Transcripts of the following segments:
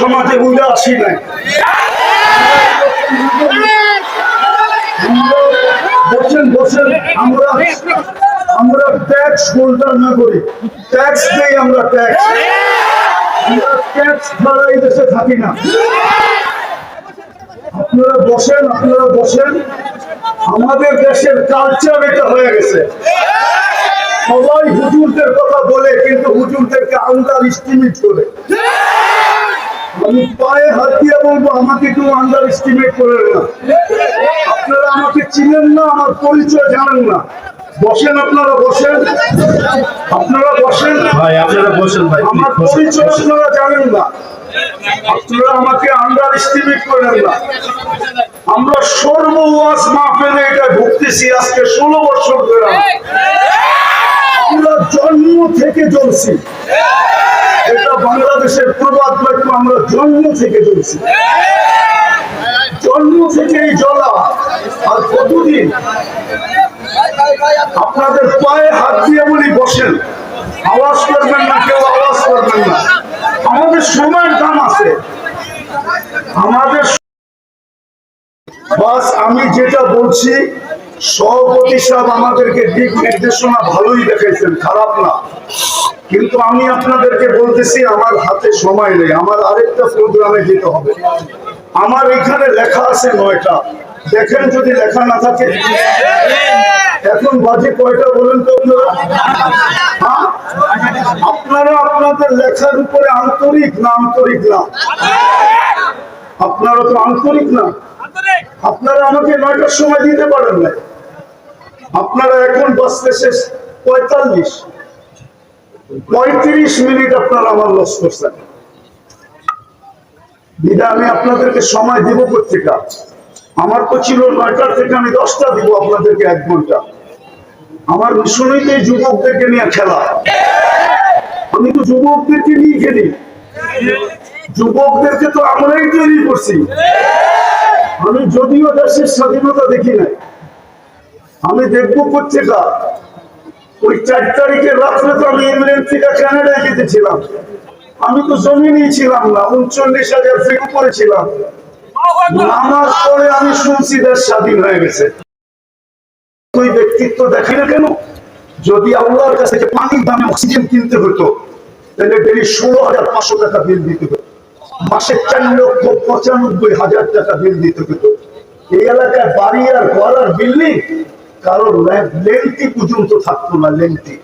সমাজে বুঝে আসি নাই। বসেন বসেন, আমরা আমরা ট্যাক্স হোল্ডার না করি। ট্যাক্স দেই আমরা ট্যাক্স আমরা ট্যাক্স ছাড়া দেশে থাকি না। আপনারা বসেন আপনারা বসেন। আমাদের দেশের কালচার এটা হয়ে গেছে। সবাই হুজুরদের কথা বলে, কিন্তু হুজুরদেরকে আন্ডার এস্টিমেট করে। আমি পায়ে হাত দিয়ে বলব আমাকে একটু আন্ডার এস্টিমেট করে না। আপনারা আমাকে চিনেন না আমার পরিচয় জানেন না। বসেন আপনারা বসেন। আপনারা বসেন। ভাই আপনারা বসেন ভাই আমার পরিচয় আপনারা জানেন না। আপনারা আমাকে আন্ডার এস্টিমেট করেন না। আমরা সর্ব ওয়াজ মাহফিলে এটা ভুগতেছি আজকে ষোলো বছর ধরে। আমরা জন্ম থেকে জ্বলছি। এটা বাংলাদেশের প্রবাদ আমরা জন্ম থেকে জ্বলছি জন্ম থেকেই জ্বলা। আর কতদিন? আপনাদের পায়ে হাত দিয়ে বলি বসেন। আওয়াজ করবেন না, কেউ আওয়াজ করবেন না। আমাদের সময়ের দাম আছে। আমাদের বাস, আমি যেটা বলছি সভাপতি সাহেব আমাদেরকে দিক নির্দেশনা ভালোই দেখাইছেন, খারাপ না। কিন্তু আমি আপনাদেরকে বলতেছি, আমার হাতে সময় নেই, আমার আরেকটা প্রোগ্রামে যেতে হবে। আমার এখানে লেখা আছে নয়টা। দেখেন যদি লেখা না থাকে। এখন বাজে কয়টা বলেন তো হ্যাঁ? আপনারা আপনাদের লেখার উপরে আন্তরিক না আন্তরিক না? আপনারা তো আন্তরিক না। আপনারা আমাকে নয়টার সময় দিতে পারেন না আপনারা এখন বাঁচতে শেষ পঁয়তাল্লিশ। পঁয়ত্রিশ মিনিট আপনারা আমার লস করছেন। দিদা, আমি আপনাদেরকে সময় দিব পত্রিকা। আমার তো ছিল নয়টার থেকে আমি দশটা দিব আপনাদেরকে এক ঘণ্টা। আমার মিশনেই তো যুবকদেরকে নিয়ে খেলা। আমি তো যুবকদেরকে নিয়ে খেলি। যুবকদেরকে তো আমরাই তৈরি করছি। আমি যদিও দেশের স্বাধীনতা দেখি নাই। আমি দেখব পত্রিকা। ওই চার তারিখের রাত্রে তো আমি ইংল্যান্ড থেকে কানাডায় যেতেছিলাম আমি তো জমিনেই ছিলাম না, উনচল্লিশ হাজার ফিট করেছিলাম নামাজ পরে আমি শুনছি দেশ স্বাধীন হয়ে গেছে। ওই ব্যক্তিত্ব দেখি না কেন? যদি আল্লাহর কাছে যে পানির দামে অক্সিজেন কিনতে হতো, তাহলে ডেলি ষোলো হাজার পাঁচশো টাকা বিল দিতে হতো। মাসে চার লক্ষ পঁচানব্বই হাজার টাকা বিল দিতে হতো। এই এলাকায় বাড়ি আর ঘর আর বিল্ডিং কারোর লেন্টি পর্যন্ত থাকতো না লেন্টি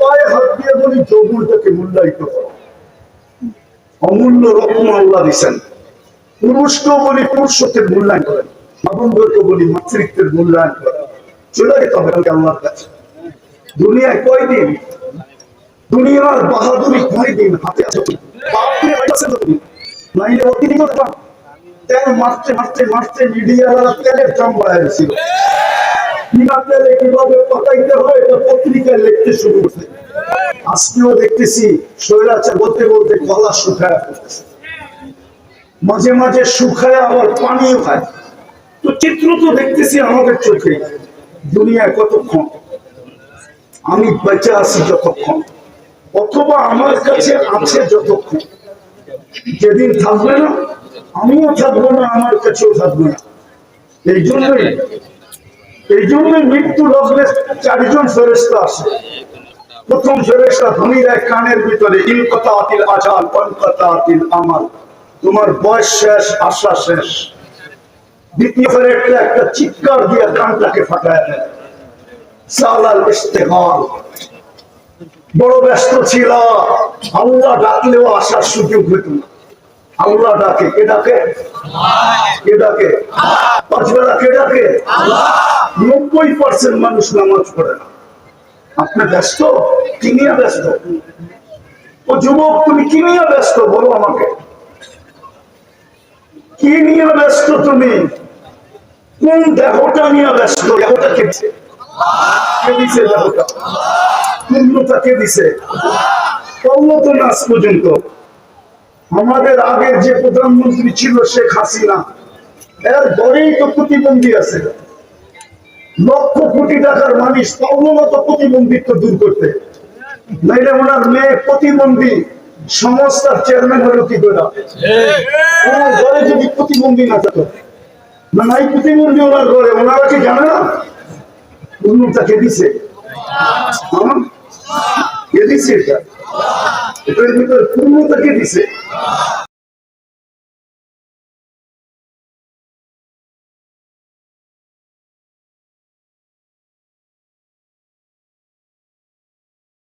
পায়ে হাত দিয়ে বলি যৌবনটাকে মূল্যায়িত করো, অমূল্য রত্ন আল্লাহ দিচ্ছেন পুরুষকেও বলি পুরুষত্বের মূল্যায়ন করেন মাবন্ধকে বলি মাতৃত্বের মূল্যায়ন করেন। চলে যেতে হবে আল্লাহর কাছে। দুনিয়ায় কয়দিন? দুনিয়ার বাহাদুরি কয়দিন? হাতে আছে নাইলে অতিরিক্ত তেল মারতে মারতে মারতে মিডিয়াওয়ালা তেলের দাম শুকায় মাঝে মাঝে শুকায় আবার পানিও খায়। তো চিত্র তো দেখতেছি আমাদের চোখে দুনিয়ায় কতক্ষণ? আমি বেঁচে আছি যতক্ষণ? অথবা আমার কাছে আছে যতক্ষণ? যেদিন থাকবে না আমিও থাকব না আমার কাছেও থাকবে না এই জন্যই এই জন্যই মৃত্যু লগ্নে চারজন ফেরেস্তা আসে। প্রথম ফেরেস্তা ধনী দেয় কানের ভিতরে ইনকতা আতিল আজাল কনকতা আতিল আমাল। তোমার বয়স শেষ, আশা শেষ। দ্বিতীয় ফেরেস্তা একটা চিৎকার দিয়ে কানটাকে ফাটায় দেয়। সালাল ইস্তেহাল বড় ব্যস্ত ছিল। আল্লাহ ডাকলেও আসার সুযোগ হইত না। আল্লাহ ডাকে, কে ডাকে? কে ডাকে? পাঁচ বেলা কে ডাকে? নব্বই পার্সেন্ট মানুষ নামাজ পড়ে না। আপনি ব্যস্ত? কি নিয়ে ব্যস্ত? ও যুবক, তুমি কি নিয়ে ব্যস্ত? বলো আমাকে। কি নিয়ে ব্যস্ত তুমি? কোন দেহটা নিয়ে ব্যস্ত? দেহটা কে দিছে? কে দিছে দেহটা? পূর্ণতা কে দিছে? পর্বত নাচ পর্যন্ত। আমাদের আগের যে প্রধানমন্ত্রী ছিল শেখ হাসিনা, এর ঘরেই তো প্রতিবন্ধী আছে। লক্ষ কোটি টাকার মানুষ পৌর্ণমত প্রতিবন্ধিত্ব দূর করতে। নাইলে ওনার মেয়ে প্রতিবন্ধী, সংস্থার চেয়ারম্যান হলো কি করে? কোন ঘরে যদি প্রতিবন্ধী না থাকতো, না নাই প্রতিবন্ধী ওনার ঘরে, ওনারা কি জানে না? পূর্ণতা দিছে? কে দিছে এটা? এটার ভিতরে পূর্ণতা কে দিছে।